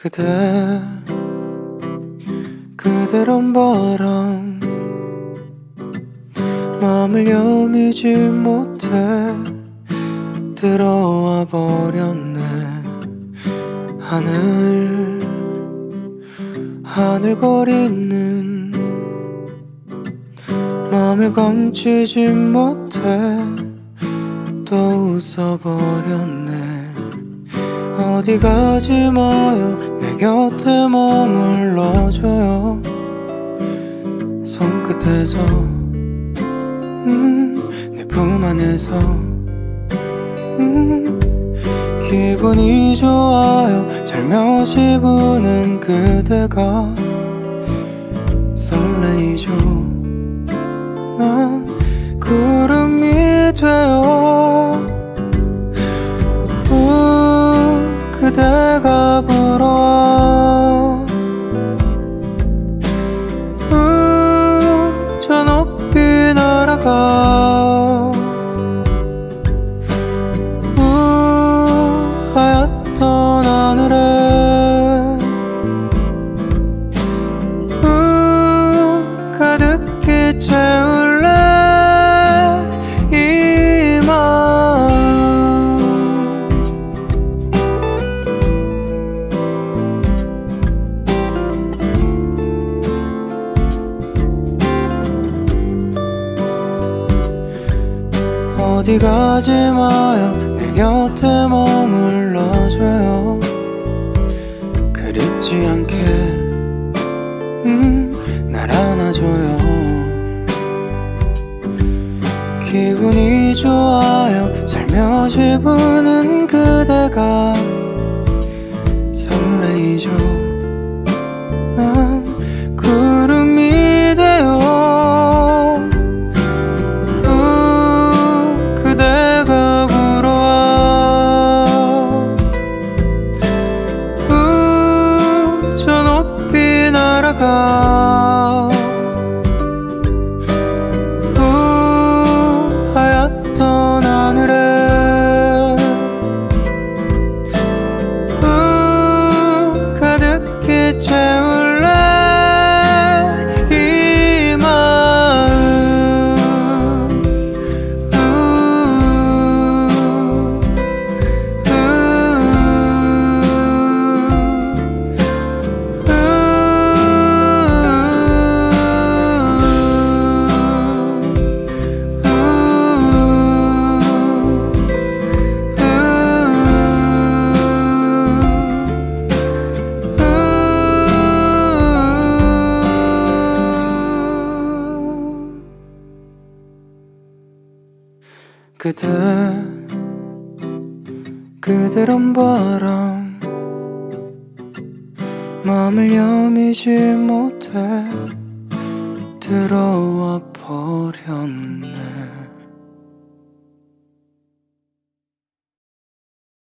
그대 그대란 바람 마음을 여미지 못해 들어와 버렸네. 하늘 하늘거리는 마음을 감추지 못해 또 웃어버렸네 어디 가지 마요. 내 곁에 머물러줘요. 손끝에서 음, 내 품 안에서 음, 기분이 좋아요. 살며시 부는 그대가 설레이죠. 난 구름이 되어 그대가 불어 어디 가지 마요. 내 곁에 머물러줘요. 그립지 않게 음, 날 안아줘요. 기분이 좋아요. 살며시 부는 그대가 설레이죠 높이 날아가 그대 그대란 바람 마음을 여미지 못해 들어와 버렸네